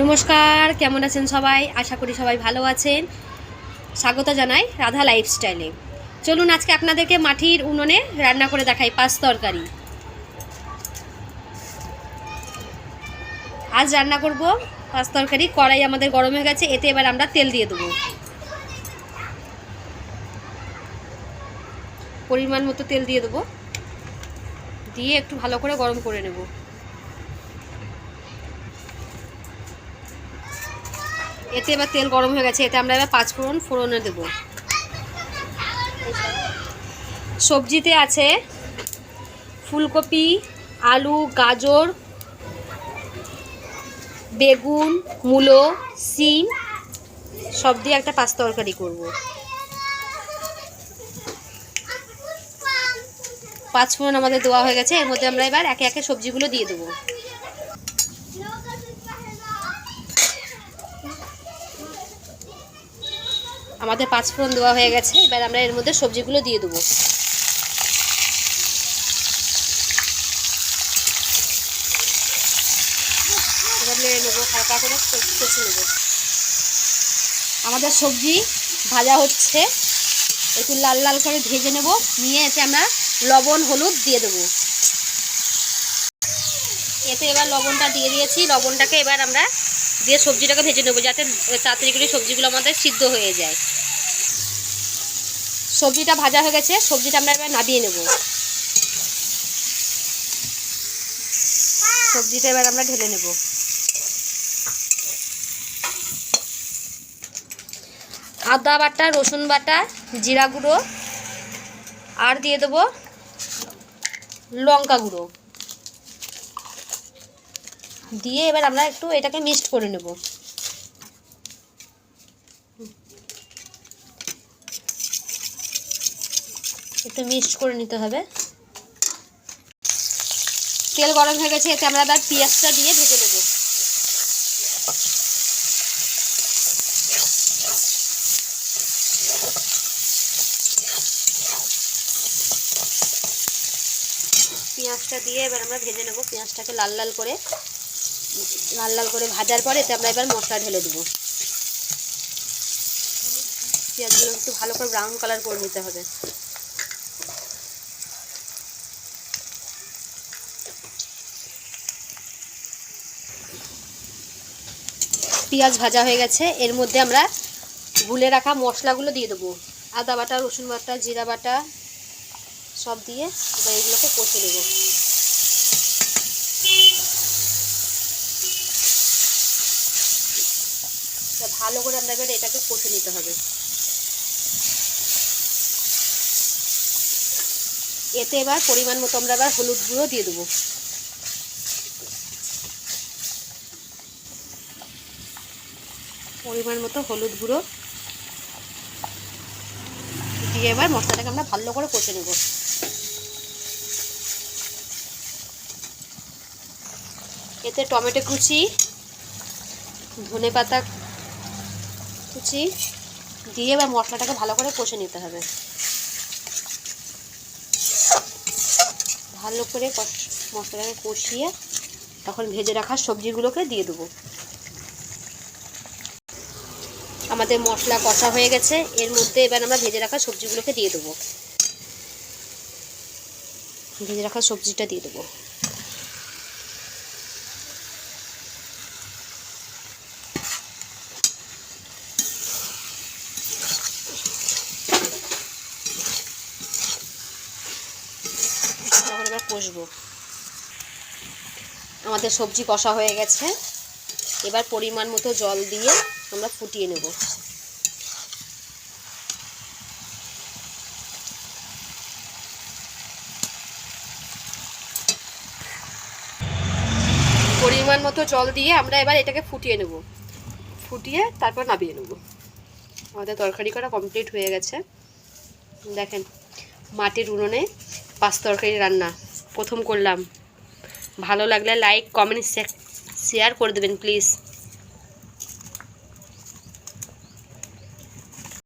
নমস্কার, কেমন আছেন সবাই? আশা করি সবাই ভালো আছেন। স্বাগত জানাই রাধা লাইফস্টাইলে। চলুন আজকে আপনাদেরকে মাটির উনুনে রান্না করে দেখাই পাঁচ তরকারি। আজ রান্না করব পাঁচ তরকারি। কড়াই আমাদের গরম হয়ে গেছে, এতে এবার আমরা তেল দিয়ে দেবো। পরিমাণ মতো তেল দিয়ে দেবো। দিয়ে একটু ভালো করে গরম করে নেব। এতে এবার তেল গরম হয়ে গেছে, এতে আমরা এবার পাঁচ ফোড়ন ফোড়নে দেব। সবজিতে আছে ফুলকপি, আলু, গাজর, বেগুন, মূলো, সিম, সব দিয়ে একটা পাঁচ তরকারি করব। পাঁচ ফোড়ন আমাদের দেওয়া হয়ে গেছে, এর মধ্যে আমরা এবার একে একে সবজিগুলো দিয়ে দেবো। আমাদের পাঁচ ফোড়ন দেওয়া হয়ে গেছে, এবার আমরা এর মধ্যে সবজিগুলো দিয়ে দেবো। এবার নেব, হালকা করে নেব। আমাদের সবজি ভাজা হচ্ছে। একটু লাল লাল করে ভেজে নেব, নিয়ে এতে আমরা লবণ, হলুদ দিয়ে দেবো। এতে এবার লবণটা দিয়ে দিয়েছি। লবণটাকে এবার আমরা দিয়ে সবজিটাকে ভেজে নেব যাতে তাড়াতাড়ি করে সবজিগুলো আমাদের সিদ্ধ হয়ে যায়। সবজিটা ভাজা হয়ে গেছে, সবজিটা আমরা এবার নাবিয়ে নেব। সবজিটা এবার আমরা ঢেলে নেব। আদা বাটা, রসুন বাটা, জিরা গুঁড়ো, আর দিয়ে দেবো লঙ্কা গুঁড়ো। দিয়ে এবার আমরা একটু এটাকে মিক্সড করে নেব। একটু মিক্সড করে নিতে হবে। তেল গরম হয়ে গেছে, এতে আমরা এবার পেঁয়াজটা দিয়ে ভেজে নেব। পেঁয়াজটা দিয়ে এবার আমরা ভেজে নেব, পেঁয়াজটাকে লাল লাল করে। লাল লাল করে ভাজার পরে এতে আমরা এবার মশলা ঢেলে দেবো। পেঁয়াজগুলো একটু ভালো করে ব্রাউন কালার করে নিতে হবে। পেঁয়াজ ভাজা হয়ে গেছে, এর মধ্যে আমরা গুলে রাখা মশলাগুলো দিয়ে দেবো। আদা বাটা, রসুন বাটা, জিরা বাটা সব দিয়ে এবার এগুলোকে কষে নেব ভালো করে আমরা এবার এটাকে কষে নিতে হবে। এতে এবার পরিমাণ মতো আমরা এবার হলুদ গুঁড়ো দিয়ে দেবো। পরিমাণ মতো হলুদ গুঁড়ো দিয়ে এবার মশলাটাকে আমরা ভালো করে কষে নেব। এতে টমেটো কুচি ধনে পাতা কুচি দিয়ে এবার মশলাটাকে ভালো করে কষে নিতে হবে। ভালো করে মশলাটাকে কষিয়ে তখন ভেজে রাখা সবজিগুলোকে দিয়ে দেবো। আমাদের মশলা কষা হয়ে গেছে, এর মধ্যে এবার আমরা ভেজে রাখা সবজিগুলোকে দিয়ে দেবো। ভেজে রাখা সবজিটা দিয়ে দেবো তখন এবার কষবো। আমাদের সবজি কষা হয়ে গেছে। এবার পরিমাণ মতো জল দিয়ে আমরা ফুটিয়ে নেব। পরিমাণ মতো জল দিয়ে আমরা এবার এটাকে ফুটিয়ে নেব। ফুটিয়ে তারপর নামিয়ে নেব। আমাদের তরকারি করা কমপ্লিট হয়ে গেছে। দেখেন, মাটির উনুনে পাঁচ তরকারি রান্না। প্রথম করলাম। ভালো লাগলে লাইক কমেন্ট শেয়ার করে দেবেন প্লিজ